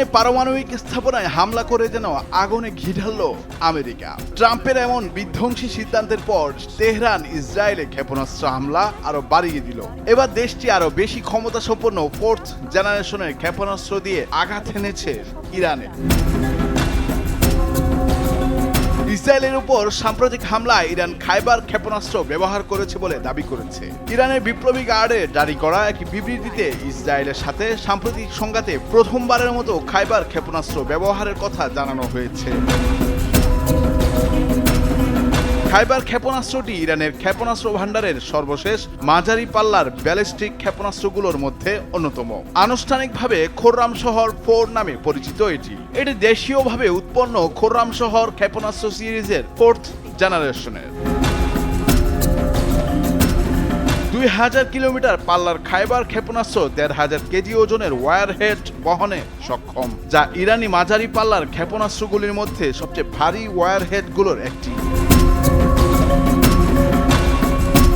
ইরানের পারমাণবিক স্থাপনায় হামলা করে যেন আগুনে ঘি ঢালল আমেরিকা। ট্রাম্পের এমন বিধ্বংসী সিদ্ধান্তের পর তেহরান ইসরায়েলে ক্ষেপণাস্ত্র হামলা আরও বাড়িয়ে দিল। এবার দেশটি আরও বেশি ক্ষমতা সম্পন্ন ফোর্থ জেনারেশনের ক্ষেপণাস্ত্র দিয়ে আঘাত এনেছে ইরানে ইসরায়েলের উপর সাম্প্রতিক হামলায় ইরান খাইবার ক্ষেপণাস্ত্র ব্যবহার করেছে বলে দাবি করেছে। ইরানের বিপ্লবী গার্ডে জারি করা এক বিবৃতিতে ইসরায়েলের সাথে সাম্প্রতিক সংঘাতে প্রথমবারের মতো খাইবার ক্ষেপণাস্ত্র ব্যবহারের কথা জানানো হয়েছে। খাইবার ক্ষেপণাস্ত্রটি ইরানের ক্ষেপণাস্ত্র ভান্ডারের সর্বশেষ মাঝারি পাল্লার ব্যালিস্টিক ক্ষেপণাস্ত্রগুলোর মধ্যে অন্যতম। আনুষ্ঠানিকভাবে খোররাম শহর ফোর নামে পরিচিত এটি। এটি দেশীয়ভাবে উৎপন্ন খোররাম শহর ক্ষেপণাস্ত্র সিরিজের ফোর্থ জেনারেশনের। দুই হাজার কিলোমিটার পাল্লার খাইবার ক্ষেপণাস্ত্র দেড় হাজার কেজি ওজনের ওয়ার হেড বহনে সক্ষম, যা ইরানি মাঝারি পাল্লার ক্ষেপণাস্ত্রগুলির মধ্যে সবচেয়ে ভারী ওয়ার হেডগুলোর একটি।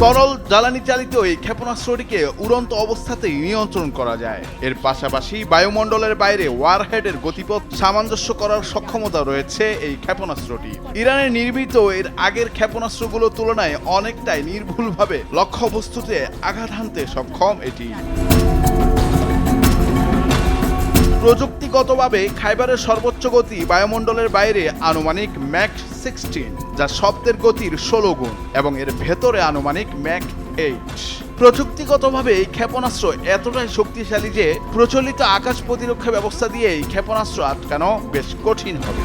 তরল জ্বালানি চালিত এই ক্ষেপণাস্ত্রটিকে উড়ন্ত অবস্থাতেই নিয়ন্ত্রণ করা যায়। এর পাশাপাশি বায়ুমণ্ডলের বাইরে ওয়ারহেডের গতিপথ সামঞ্জস্য করার সক্ষমতা রয়েছে এই ক্ষেপণাস্ত্রটি। ইরানের নির্মিত এর আগের ক্ষেপণাস্ত্রগুলোর তুলনায় অনেকটাই নির্ভুলভাবে লক্ষ্যবস্তুতে আঘাত হানতে সক্ষম এটি। প্রযুক্তিগতভাবে খাইবারের সর্বোচ্চ গতি বায়ুমণ্ডলের বাইরে আনুমানিক ম্যাক সিক্সটিন, যা শব্দের গতির ষোলো গুণ এবং এর ভেতরে আনুমানিক ম্যাক এইট। প্রযুক্তিগতভাবে এই ক্ষেপণাস্ত্র এতটাই শক্তিশালী যে প্রচলিত আকাশ প্রতিরক্ষা ব্যবস্থা দিয়ে এই ক্ষেপণাস্ত্র আটকানো বেশ কঠিন হবে।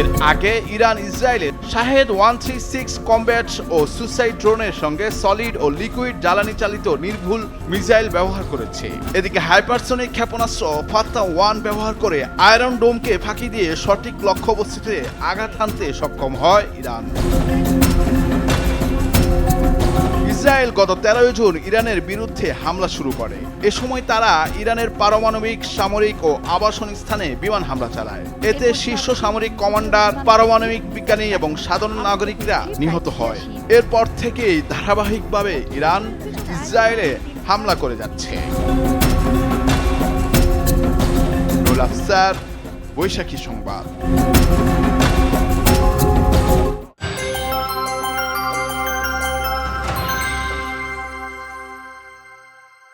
এর আগে ইরান, ইসরায়েলের Shahed one three six combat ও সুসাইড ড্রোনের সঙ্গে সলিড ও লিকুইড জ্বালানি চালিত নির্ভুল মিসাইল ব্যবহার করেছে। এদিকে হাইপারসনিক ক্ষেপণাস্ত্র ফাত্তা ওয়ান ব্যবহার করে আয়রন ডোমকে ফাঁকি দিয়ে সঠিক লক্ষ্যবস্তুতে আঘাত হানতে সক্ষম হয় ইরান। ইসরায়েল গত তেরোই জুন ইরানের বিরুদ্ধে হামলা শুরু করে। এ সময় তারা ইরানের পারমাণবিক, সামরিক ও আবাসন স্থানে বিমান হামলা চালায়। এতে শীর্ষ সামরিক কমান্ডার, পারমাণবিক বিজ্ঞানী এবং সাধারণ নাগরিকরা নিহত হয়। এরপর থেকেই ধারাবাহিকভাবে ইরান ইসরায়েলে হামলা করে যাচ্ছে। বৈশাখী সংবাদ।